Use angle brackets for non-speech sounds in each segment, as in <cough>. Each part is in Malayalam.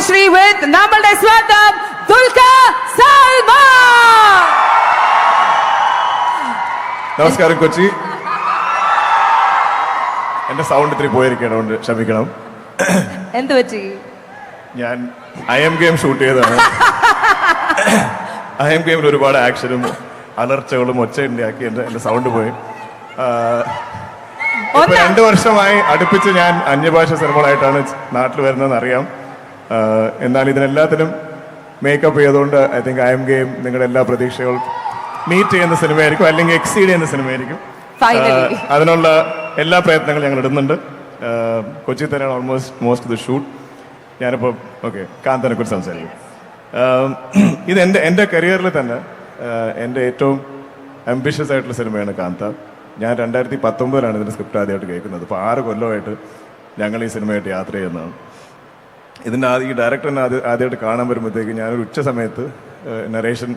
ഭാഗ്യശ്രീ വിത്ത് നമ്മളുടെ സ്വന്തം ദുൽഖ സൽമാൻ നമസ്കാരം കൊച്ചി. എന്റെ സൗണ്ട് ഇത്തിരി പോയിരിക്കണം ക്ഷമിക്കണം. എന്ത് പറ്റി? ഞാൻ ഐ എം ഗെയിം ഷൂട്ട് ചെയ്തതാണ്. ഐ എം ഗെയിമിൽ ഒരുപാട് ആക്ഷനും അലർച്ചകളും ഒച്ചയുണ്ടാക്കി എന്റെ എന്റെ സൗണ്ട് പോയി. രണ്ടു വർഷമായി അടുപ്പിച്ച് ഞാൻ അന്യഭാഷ സിനിമകളായിട്ടാണ് നാട്ടിൽ വരുന്നതെന്ന് അറിയാം. എന്നാൽ ഇതിനെല്ലാത്തിനും മേക്കപ്പ് ചെയ്തുകൊണ്ട് I think I'm game നിങ്ങളുടെ എല്ലാ പ്രതീക്ഷകളും മീറ്റ് ചെയ്യുന്ന സിനിമയായിരിക്കും അല്ലെങ്കിൽ എക്സീഡ് ചെയ്യുന്ന സിനിമയായിരിക്കും. അതിനുള്ള എല്ലാ പ്രയത്നങ്ങളും ഞങ്ങൾ ഇടുന്നുണ്ട്. കൊച്ചി തന്നെയാണ് ഓൾമോസ്റ്റ് മോസ്റ്റ് ദ ഷൂട്ട് ഞാനിപ്പോൾ ഓക്കെ കാന്തനെ കുറിച്ച് സംസാരിക്കും. ഇത് എന്റെ എന്റെ കരിയറിൽ തന്നെ എന്റെ ഏറ്റവും അംബിഷ്യസ് ആയിട്ടുള്ള സിനിമയാണ് കാന്ത. ഞാൻ രണ്ടായിരത്തി പത്തൊമ്പതിലാണ് ഇതിന്റെ സ്ക്രിപ്റ്റ് ആദ്യമായിട്ട് കേൾക്കുന്നത്. അപ്പോൾ ആറ് കൊല്ലമായിട്ട് ഞങ്ങൾ ഈ സിനിമയായിട്ട് യാത്ര ചെയ്യുന്നതാണ്. ഇതിന്റെ ആദ്യം ഈ ഡയറക്ടറിനെ ആദ്യം ആദ്യമായിട്ട് കാണാൻ വരുമ്പോഴത്തേക്ക് ഞാനൊരു ഉച്ച സമയത്ത് നറേഷൻ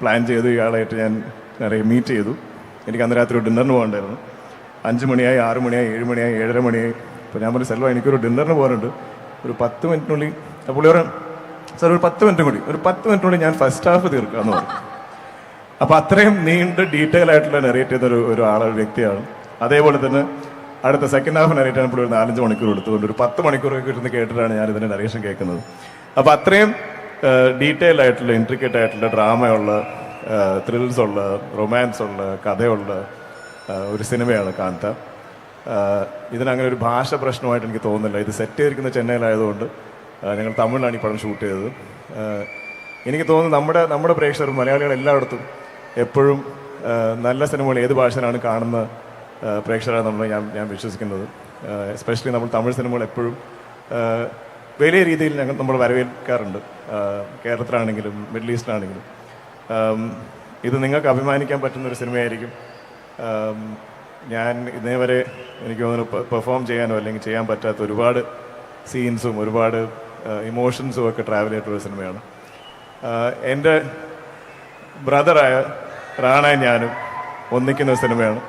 പ്ലാൻ ചെയ്തു ഇയാളായിട്ട് ഞാൻ നിറയെ മീറ്റ് ചെയ്തു. എനിക്ക് അന്ന് രാത്രി ഒരു ഡിന്നറിന് പോകണ്ടായിരുന്നു അഞ്ച് മണിയായി ആറ് മണിയായി ഏഴ് മണിയായി ഏഴര മണിയായി. അപ്പോൾ ഞാൻ പറഞ്ഞു സെൽവ എനിക്കൊരു ഡിന്നറിന് പോകാനുണ്ട്. ഒരു പത്ത് മിനിറ്റിനുള്ളിൽ പുള്ളി പറഞ്ഞു സാർ ഒരു പത്ത് മിനിറ്റ് കൂടി ഒരു പത്ത് മിനിറ്റിനുള്ളിൽ ഞാൻ ഫസ്റ്റ് ഹാഫ് തീർക്കാമെന്ന് പറഞ്ഞു. അപ്പോൾ അത്രയും നീണ്ട് ഡീറ്റെയിൽ ആയിട്ടുള്ള നെറേറ്റ് ചെയ്ത ഒരു ഒരു ആളെ ഒരു വ്യക്തിയാണ്. അതേപോലെ തന്നെ അടുത്ത സെക്കൻഡ് ഹാഫ് ആണ് ഇപ്പോൾ ഒരു നാലഞ്ച് മണിക്കൂർ എടുത്തുകൊണ്ട് ഒരു പത്ത് മണിക്കൂറൊക്കെ ഇരുന്ന് കേട്ടിട്ടാണ് ഞാൻ ഇതിന്റെ നരേഷൻ കേൾക്കുന്നത്. അപ്പോൾ അത്രയും ഡീറ്റെയിൽ ആയിട്ടുള്ള ഇൻട്രിക്കേറ്റ് ആയിട്ടുള്ള ഡ്രാമയുള്ള ത്രിൽസ് ഉള്ള റൊമാൻസ് ഉള്ള കഥയുള്ള ഒരു സിനിമയാണ് കാന്ത. ഇതിനങ്ങനെ ഒരു ഭാഷ പ്രശ്നമായിട്ട് എനിക്ക് തോന്നുന്നില്ല. ഇത് സെറ്റ് ചെയ്തിരിക്കുന്ന ചെന്നൈയിലായതുകൊണ്ട് ഞങ്ങൾ തമിഴിലാണ് ഈ പടം ഷൂട്ട് ചെയ്തത്. എനിക്ക് തോന്നുന്നു നമ്മുടെ നമ്മുടെ പ്രേക്ഷകർ മലയാളികൾ എല്ലായിടത്തും എപ്പോഴും നല്ല സിനിമകൾ ഏത് ഭാഷയിലാണ് കാണുന്ന ആ, പ്രേക്ഷകരാണ് നമ്മൾ ഞാൻ ഞാൻ വിശ്വസിക്കുന്നത്. എസ്പെഷ്യലി നമ്മൾ തമിഴ് സിനിമകൾ എപ്പോഴും വലിയ രീതിയിൽ ഞങ്ങൾ നമ്മൾ വരവേൽക്കാറുണ്ട്. കേരളത്തിലാണെങ്കിലും മിഡിൽ ഈസ്റ്റിലാണെങ്കിലും. ഇത് നിങ്ങൾക്ക് അഭിമാനിക്കാൻ പറ്റുന്ന ഒരു സിനിമയായിരിക്കും. ഞാൻ ഇതേ വരെ എനിക്ക് തോന്നുന്നു പെർഫോം ചെയ്യാനോ അല്ലെങ്കിൽ ചെയ്യാൻ പറ്റാത്ത ഒരുപാട് സീൻസും ഒരുപാട് ഇമോഷൻസും ഒക്കെ ട്രാവൽ ചെയ്തിട്ടുള്ള സിനിമയാണ്. എന്റെ ബ്രദറായ റാണ ഞാനും ഒന്നിക്കുന്ന സിനിമയാണ്.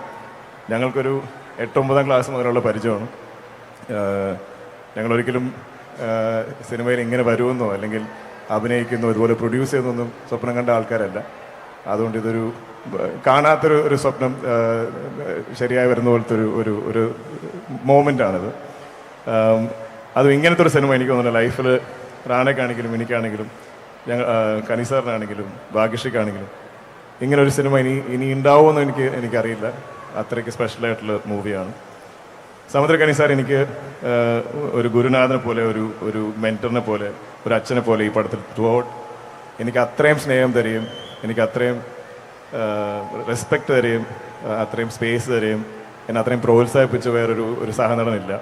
ഞങ്ങൾക്കൊരു എട്ടൊമ്പതാം ക്ലാസ് മുതലുള്ള പരിചയമാണ്. ഞങ്ങളൊരിക്കലും സിനിമയിൽ ഇങ്ങനെ വരുമെന്നോ അല്ലെങ്കിൽ അഭിനയിക്കുന്നോ ഇതുപോലെ പ്രൊഡ്യൂസ് ചെയ്യുന്നൊന്നും സ്വപ്നം കണ്ട ആൾക്കാരല്ല. അതുകൊണ്ട് ഇതൊരു കാണാത്തൊരു ഒരു സ്വപ്നം ശരിയായി വരുന്ന പോലത്തെ ഒരു ഒരു ഒരു മോമെന്റാണിത് അതും ഇങ്ങനത്തെ ഒരു സിനിമ എനിക്ക് തോന്നുന്നു ലൈഫിൽ റാണയ്ക്കാണെങ്കിലും എനിക്കാണെങ്കിലും ഞങ്ങൾ കനിസാറിനാണെങ്കിലും ഭാഗ്യശ്രീക്കാണെങ്കിലും ഇങ്ങനൊരു സിനിമ ഇനി ഇനി ഉണ്ടാവുമെന്ന് എനിക്ക് എനിക്കറിയില്ല. അത്രയ്ക്ക് സ്പെഷ്യൽ ആയിട്ടുള്ള മൂവിയാണ് സമുദ്രക്കണി സാർ എനിക്ക് ഒരു ഗുരുനാഥനെ പോലെ ഒരു ഒരു മെന്ററിനെ പോലെ ഒരു അച്ഛനെ പോലെ ഈ പടത്തിൽ ത്രൂ ഔട്ട് എനിക്ക് അത്രയും സ്നേഹം തരികയും എനിക്ക് അത്രയും റെസ്പെക്റ്റ് തരികയും അത്രയും സ്പേസ് തരികയും എന്നെ അത്രയും പ്രോത്സാഹിപ്പിച്ച വേറൊരു ഒരു സഹനടനില്ല.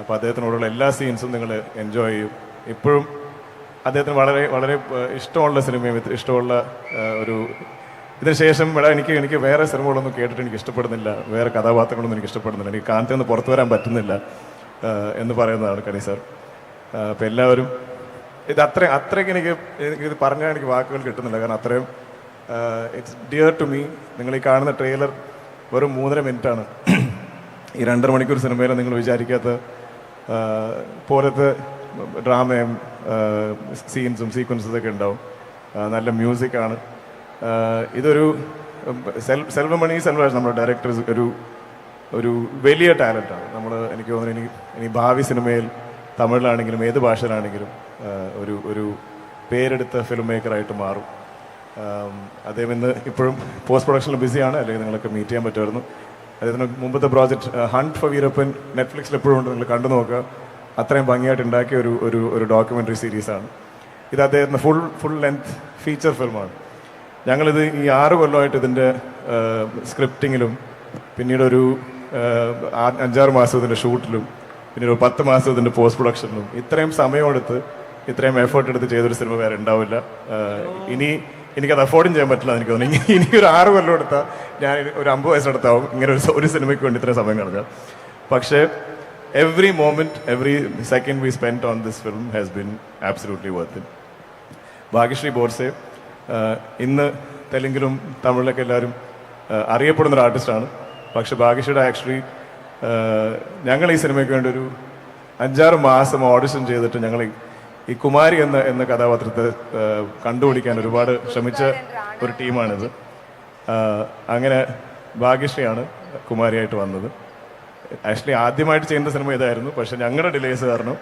അപ്പോൾ അദ്ദേഹത്തിനോടുള്ള എല്ലാ സീൻസും നിങ്ങൾ എൻജോയ് ചെയ്യും. ഇപ്പോഴും അദ്ദേഹത്തിന് വളരെ വളരെ ഇഷ്ടമുള്ള സിനിമയും ഇഷ്ടമുള്ള ഒരു ഇതിന് ശേഷം ഇവിടെ എനിക്ക് എനിക്ക് വേറെ സിനിമകളൊന്നും കേട്ടിട്ട് എനിക്ക് ഇഷ്ടപ്പെടുന്നില്ല. വേറെ കഥാപാത്രങ്ങളൊന്നും എനിക്ക് ഇഷ്ടപ്പെടുന്നില്ല. എനിക്ക് കാന്തി നിന്ന് പുറത്തു വരാൻ പറ്റുന്നില്ല എന്ന് പറയുന്നതാണ് കണി സാർ. അപ്പം എല്ലാവരും ഇത് അത്ര അത്രയ്ക്ക് എനിക്ക് ഇത് പറഞ്ഞാൽ എനിക്ക് വാക്കുകൾ കിട്ടുന്നില്ല. കാരണം അത്രയും ഇറ്റ്സ് ഡിയർ ടു മീ നിങ്ങൾ ഈ കാണുന്ന ട്രെയിലർ വെറും മൂന്നര മിനിറ്റാണ്. ഈ രണ്ടര മണിക്കൂർ സിനിമയിൽ നിങ്ങൾ വിചാരിക്കാത്ത പോലത്തെ ഡ്രാമയും സീൻസും സീക്വൻസും ഒക്കെ ഉണ്ടാവും. നല്ല മ്യൂസിക്കാണ് ഇതൊരു സെൽ സെൽവമണി സെൽവാഷ് നമ്മുടെ ഡയറക്ടർ ഒരു ഒരു വലിയ ടാലന്റാണ് നമ്മൾ എനിക്ക് തോന്നുന്നു ഇനി ഇനി ഭാവി സിനിമയിൽ തമിഴിലാണെങ്കിലും ഏത് ഭാഷയിലാണെങ്കിലും ഒരു ഒരു പേരെടുത്ത ഫിലിം മേക്കറായിട്ട് മാറും. അദ്ദേഹം ഇന്ന് ഇപ്പോഴും പോസ്റ്റ് പ്രൊഡക്ഷനിൽ ബിസിയാണ് അല്ലെങ്കിൽ നിങ്ങളൊക്കെ മീറ്റ് ചെയ്യാൻ പറ്റുമായിരുന്നു. അദ്ദേഹത്തിന് മുമ്പത്തെ പ്രോജക്റ്റ് ഹണ്ട് ഫോർ വീരപ്പൻ നെറ്റ്ഫ്ലിക്സിൽ എപ്പോഴും ഉണ്ട്. നിങ്ങൾ കണ്ടു നോക്കുക. അത്രയും ഭംഗിയായിട്ട് ഉണ്ടാക്കിയ ഒരു ഒരു ഒരു ഡോക്യുമെന്ററി സീരീസാണ് ഇത് അദ്ദേഹത്തിന് ഫുൾ ഫുൾ ലെങ്ത് ഫീച്ചർ ഫിലിമാണ് ഞങ്ങളിത് ഈ ആറ് കൊല്ലമായിട്ട് ഇതിന്റെ സ്ക്രിപ്റ്റിങ്ങിലും പിന്നീട് ഒരു അഞ്ചാറ് മാസം ഇതിന്റെ ഷൂട്ടിലും പിന്നീട് ഒരു പത്ത് മാസം ഇതിന്റെ പോസ്റ്റ് പ്രൊഡക്ഷനിലും ഇത്രയും സമയമെടുത്ത് ഇത്രയും എഫേർട്ട് എടുത്ത് ചെയ്തൊരു സിനിമ വേറെ ഉണ്ടാവില്ല. ഇനി എനിക്കത് അഫോർഡും ചെയ്യാൻ പറ്റില്ല എനിക്ക് തോന്നുന്നു. ഇനി- ഒരു ആറ് കൊല്ലം എടുത്താൽ ഞാൻ ഒരു അമ്പത് വയസ്സെടുത്താവും ഇങ്ങനെ ഒരു ഒരു സിനിമയ്ക്ക് വേണ്ടി ഇത്രയും സമയം കളഞ്ഞാൽ. പക്ഷേ every moment every second we spend on this film has been absolutely worth it Bhagyashri Borse ഇന്ന് തെലുങ്കിലും തമിഴിലൊക്കെ എല്ലാവരും അറിയപ്പെടുന്ന ഒരു ആർട്ടിസ്റ്റാണ്. പക്ഷെ ഭാഗ്യശ്രീയുടെ ആക്ച്വലി ഞങ്ങൾ ഈ സിനിമയ്ക്ക് വേണ്ടി ഒരു അഞ്ചാറ് മാസം ഓഡിഷൻ ചെയ്തിട്ട് ഞങ്ങൾ ഈ- കുമാരി എന്ന എന്ന കഥാപാത്രത്തെ കണ്ടുപിടിക്കാൻ ഒരുപാട് ശ്രമിച്ച ഒരു ടീമാണിത്. അങ്ങനെ ഭാഗ്യശ്രീയാണ് കുമാരിയായിട്ട് വന്നത്. ആക്ച്വലി ആദ്യമായിട്ട് ചെയ്യുന്ന സിനിമ ഇതായിരുന്നു. പക്ഷെ ഞങ്ങളുടെ ഡിലേസ് കാരണം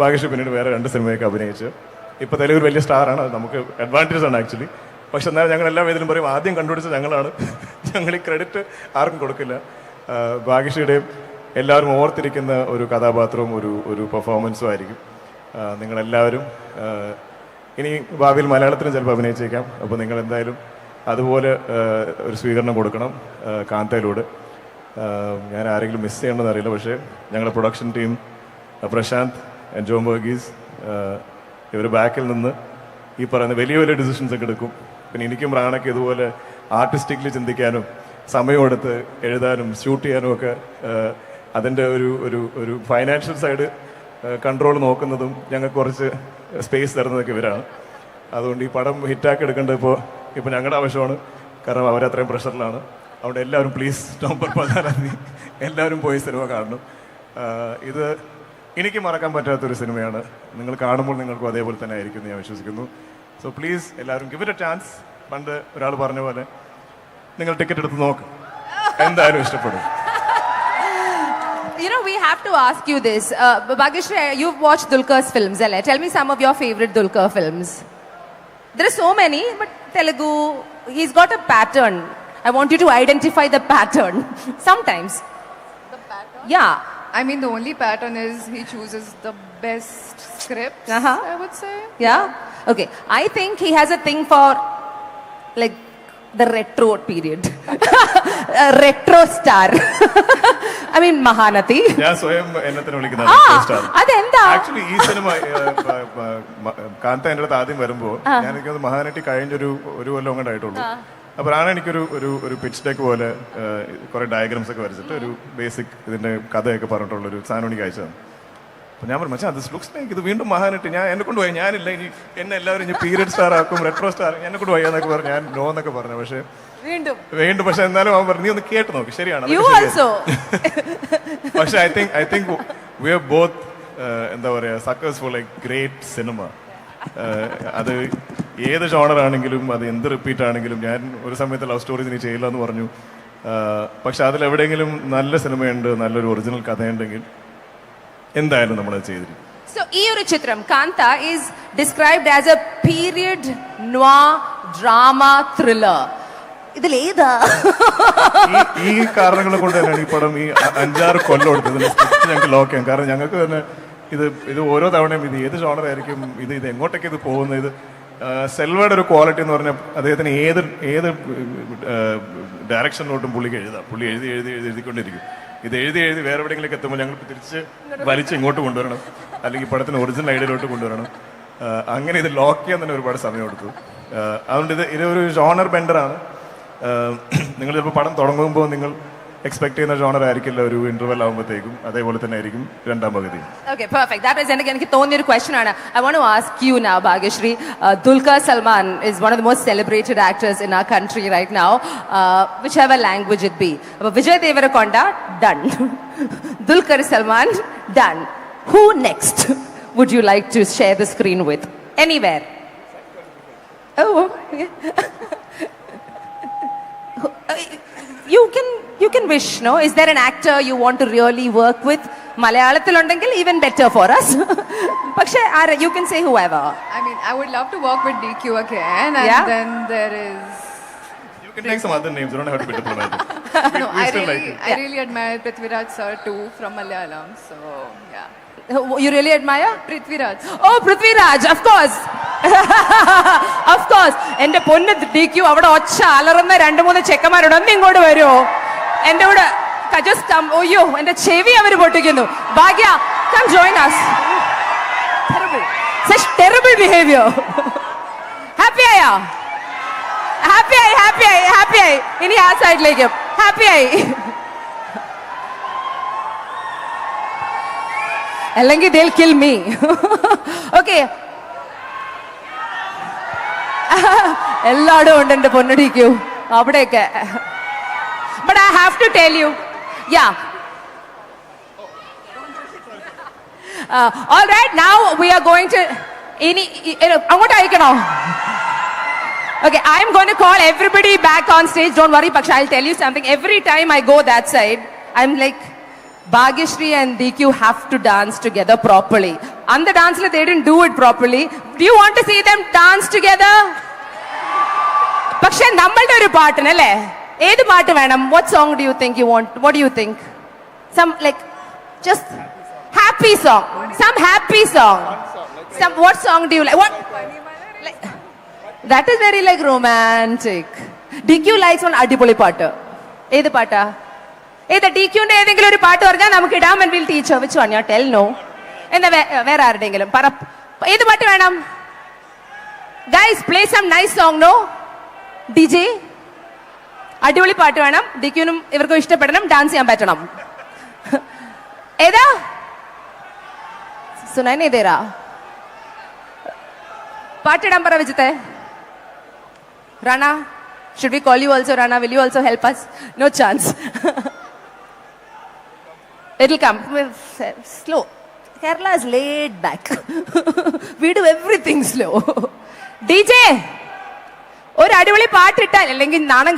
ഭാഗ്യശ്രീ പിന്നീട് വേറെ രണ്ട് സിനിമയൊക്കെ അഭിനയിച്ചു. ഇപ്പൊ ഒരു വലിയ സ്റ്റാറാണ്. നമുക്ക് അഡ്വാന്റേജ് ആണ് ആക്ച്വലി പക്ഷെ എന്നാലും ഞങ്ങൾ എല്ലാ വേദിയിലും പറയും ആദ്യം കണ്ടുപിടിച്ച ഞങ്ങളാണ്. ഞങ്ങൾ ഈ ക്രെഡിറ്റ് ആർക്കും കൊടുക്കില്ല. ഭാഗ്യശ്രീയുടെയും എല്ലാവരും ഓർത്തിരിക്കുന്ന ഒരു കഥാപാത്രവും ഒരു ഒരു പെർഫോമൻസും ആയിരിക്കും. നിങ്ങളെല്ലാവരും ഇനി ഭാവിയിൽ മലയാളത്തിലും ചിലപ്പോൾ അഭിനയിച്ചേക്കാം. അപ്പോൾ നിങ്ങൾ എന്തായാലും അതുപോലെ ഒരു സ്വീകരണം കൊടുക്കണം കാന്തയിലൂടെ. ഞാൻ ആരെങ്കിലും മിസ് ചെയ്യണമെന്ന് അറിയില്ല. പക്ഷേ ഞങ്ങളുടെ പ്രൊഡക്ഷൻ ടീം പ്രശാന്ത് ജോം വർഗീസ് ഇവർ ബാക്കിൽ നിന്ന് ഈ പറയുന്ന വലിയ വലിയ ഡിസിഷൻസ് ഒക്കെ എടുക്കും. പിന്നെ എനിക്കും റാണയ്ക്ക് ഇതുപോലെ ആർട്ടിസ്റ്റിക്കലി ചിന്തിക്കാനും സമയമെടുത്ത് എഴുതാനും ഷൂട്ട് ചെയ്യാനും ഒക്കെ അതിന്റെ ഒരു ഒരു ഒരു ഫൈനാൻഷ്യൽ സൈഡ് കൺട്രോൾ നോക്കുന്നതും ഞങ്ങൾക്ക് കുറച്ച് സ്പേസ് തരുന്നതൊക്കെ ഇവരാണ്. അതുകൊണ്ട് ഈ പടം ഹിറ്റാക്കി എടുക്കേണ്ടത് ഇപ്പോൾ ഇപ്പോൾ ഞങ്ങളുടെ ആവശ്യമാണ്. കാരണം അവരത്രയും പ്രഷറിലാണ് അതുകൊണ്ട് എല്ലാവരും പ്ലീസ് നവംബർ പതിനാലാം തീയതി എല്ലാവരും പോയി സിനിമ കാണണം. ഇത് എനിക്ക് മറക്കാൻ പറ്റാത്തൊരു സിനിമയാണ് നിങ്ങൾ കാണുമ്പോൾ നിങ്ങൾക്കും അതേപോലെ തന്നെ ആയിരിക്കും എന്ന് ഞാൻ വിശ്വസിക്കുന്നു സോ പ്ലീസ് എല്ലാവരും ഗിവ് ഇറ്റ് എ ചാൻസ് പണ്ട് ഒരാൾ പറഞ്ഞ പോലെ നിങ്ങൾ ടിക്കറ്റ് എടുത്ത് നോക്ക് എന്തായാലും ഇഷ്ടപ്പെടും You know, we have to ask you this. Uh, Bhagyashree, you've watched Dulkar's films, alle. Tell me some of your favorite Dulkar films. There are so many, but Telugu, he's got a pattern. I want you to identify the pattern. Sometimes. The pattern? Yeah. I mean, the only pattern is he chooses the best script, Uh-huh. I would say. Yeah? Okay. I think he has a thing for like the retro period. a retro star. I mean, Mahanati. ഞാൻ സ്വയം എന്നെ തന്നെ ആ star. അതെന്താ ആക്ച്വലി ഈ സിനിമ ഏഹ്, പ- പ- മ- കാന്ത എന്റെ അടുത്ത് ആദ്യം വരുമ്പോൾ ഞാൻ എനിക്കത് മഹാനട്ടി കഴിഞ്ഞൊരു ഒരു കൊല്ലം കൊണ്ടായിട്ടുള്ളൂ അപ്പോൾ ആണ് എനിക്കൊരു ഒരു ഒരു പിച്ച് ഡെക്ക് പോലെ കുറേ ഡയഗ്രാംസ് ഒക്കെ വരച്ചിട്ട് ഒരു ബേസിക് ഇതിന്റെ കഥയൊക്കെ പറഞ്ഞിട്ടുള്ള ഒരു സാധനം എനിക്ക് അയച്ചതാണ് അപ്പോൾ ഞാൻ പറഞ്ഞു മച്ചാ ദിസ് ലുക്സ് ലൈക്ക് ഇത് വീണ്ടും മഹാനായിട്ട് ഞാൻ എന്നെ കൊണ്ട് പോയി. ഞാനില്ല ഇനി എന്നെ എല്ലാവരും ഇനി പീരിയഡ് സ്റ്റാർ ആക്കും റെട്രോ സ്റ്റാർ എന്നെ കൊണ്ട് പോയി എന്നൊക്കെ പറഞ്ഞു. ഞാൻ നോ എന്നൊക്കെ പറഞ്ഞു. പക്ഷേ വീണ്ടും. വീണ്ടും പക്ഷെ എന്നാലും അവൻ പറഞ്ഞു നീ ഒന്ന് കേട്ട് നോക്ക്. ശരിയാണ് യു അതൊക്കെ ശരിയാ." ഓൾസോ പക്ഷെ I think I think we are both എന്താ പറയാ suckers for like great cinema അത് ഏത് ജോണർ ആണെങ്കിലും അത് എന്ത് റിപ്പീറ്റ് ആണെങ്കിലും ഞാൻ ഒരു സമയത്ത് ലവ് സ്റ്റോറി ഇനി ചെയ്യില്ല എന്ന് പറഞ്ഞു. പക്ഷെ അതിൽ എവിടെയെങ്കിലും നല്ല സിനിമയുണ്ട് നല്ലൊരു ഒറിജിനൽ കഥയുണ്ടെങ്കിൽ എന്തായാലും നമ്മൾ ചെയ്തിരിക്കും. സോ ഈ ഒരു ചിത്രം Kaantha is described as a period noir drama thriller ഏതാ? ഈ കാരണങ്ങൾ കൊണ്ട് തന്നെയാണ് ഈ പടം ഈ അഞ്ചാറ് കൊല്ലം എടുത്തത്. ഞങ്ങൾക്ക് ലോക്ക് ചെയ്യാം കാരണം ഞങ്ങൾക്ക് തന്നെ ഇത് ഇത് ഓരോ തവണയും ഇത് ഏത് ജോണർ ആയിരിക്കും ഇത് ഇത് എങ്ങോട്ടേക്ക് ഇത് പോകുന്നത് ഇത് സെൽവയുടെ ഒരു ക്വാളിറ്റി എന്ന് പറഞ്ഞാൽ അദ്ദേഹത്തിന് ഏത് ഏത് ഡയറക്ഷനിലോട്ടും പുള്ളിക്ക് എഴുതാം. പുള്ളി എഴുതി എഴുതി എഴുതി എഴുതിക്കൊണ്ടിരിക്കും. ഇത് എഴുതി എഴുതി വേറെ എവിടെയെങ്കിലും എത്തുമ്പോൾ ഞങ്ങൾ തിരിച്ച് വലിച്ച് ഇങ്ങോട്ട് കൊണ്ടുവരണം. അല്ലെങ്കിൽ പടത്തിന് ഒറിജിനൽ ഐഡിയയിലോട്ട് കൊണ്ടുവരണം. അങ്ങനെ ഇത് ലോക്ക് ചെയ്യാൻ തന്നെ ഒരുപാട് സമയം എടുത്തു. അതുകൊണ്ട് ഇത് ഇതൊരു ജോണർ ബെൻഡറാണ് നിങ്ങൾ ചിലപ്പോൾ പടം തുടങ്ങുമ്പോൾ നിങ്ങൾ എക്സ്പെക്ട് ചെയ്യുന്ന ജോണർ ആയിരിക്കില്ല ഒരു ഇന്റർവെൽ ആകുമ്പോഴത്തേക്കും അതേപോലെ തന്നെ ആയിരിക്കും രണ്ടാം പകുതി. ഓക്കെ പെർഫെക്റ്റ് ദാറ്റ് ഈസ് എനിക്ക് എനിക്ക് തോന്നിയ ഒരു ക്വസ്റ്റൻ ആണ് I want ask you now Bhagyashri Dulquer Salmaan is one of the most celebrated actors in a country right now which have a language it be അപ്പോൾ Vijay Deverakonda done Dulquer Salmaan done who next would you like to share the screen with anywhere Oh, okay. <laughs> you can you can wish no is there an actor you want to really work with മലയാളത്തിലുണ്ടെങ്കിൽ even better for us പക്ഷേ you can say whoever I mean, I would love to work with DQ again, and Yeah? then there is. You can take some other names. You don't have to be diplomatic. No, we I still really, like you. I really admire Prithviraj sir too from Malayalam. So yeah, you really admire Prithviraj. Oh Prithviraj of course of course എന്റെ പൊന്ന് ഡി ക്യു അവിടെ ഒച്ച അലറുന്ന രണ്ട് മൂന്ന് ചെക്കന്മാരുണ്ട് ഒന്ന് ഇങ്ങോട്ട് വരുമോ എന്റെ കൂടെ just come എന്റെ ചെവി അവർ പൊട്ടിക്കുന്നു. Bhagya come join us such terrible behavior. Happy ആയോ? ഹാപ്പി ആയി ഹാപ്പി ആയി ഹാപ്പി ആയി. ഇനി ആ സൈഡിലേക്കും ഹാപ്പി ആയി. അല്ലെങ്കിൽ ദിൽ കിൽ മീ ഓക്കെ എല്ലായിടും ഉണ്ട് എന്റെ പൊന്നടിക്കൂ. അവിടെയൊക്കെ. But I have to tell you ya all right now we are going to ഇനി ഇ- ഇ- അങ്ങോട്ട് അയക്കണോ Okay, I'm going to call everybody back on stage. Don't worry, Paksha. I'll tell you something. Every time I go that side, I'm like, Bhagyashri and DQ have to dance together properly. On the dance, they didn't do it properly. Do you want to see them dance together? പക്ഷെ നമ്മളുടെ ഒരു പാട്ടിന് അല്ലേ ഏത് പാട്ട് വേണം? What song do you think you want what do you think some like just happy song some happy song some what song do you like what that is very like romantic D Q likes on അടിപൊളി പാട്ട്. ഏത് പാട്ടാ? ഏത് ഡി ക്യൂന്റെ ഏതെങ്കിലും ഒരു പാട്ട് പറഞ്ഞാൽ നമുക്ക് ഇടാം ആൻഡ് വിൽ ടീച്ചർ വെച്ച് ഞാൻ ടെൽ നോ എന്താ വേ- വേറെ ആരുടെയെങ്കിലും? പറ. ഏത് പാട്ട് വേണം? Guys play some nice song no D J അടിപൊളി പാട്ട് വേണം ഡി ക്യൂനും ഇവർക്കും ഇഷ്ടപ്പെടണം ഡാൻസ് ചെയ്യാൻ പറ്റണം ഏതാ സുനൈൻ ഏതേരാ പാട്ടിടാൻ പറ വിജിത്തെ Rana, should we call you also, Rana? Will you also help us? No chance. It'll come. Slow. Kerala is laid back. we do everything slow. DJ, ഒരു അടിപൊളി പാട്ടിട്ടാൽ അല്ലെങ്കിൽ നാണം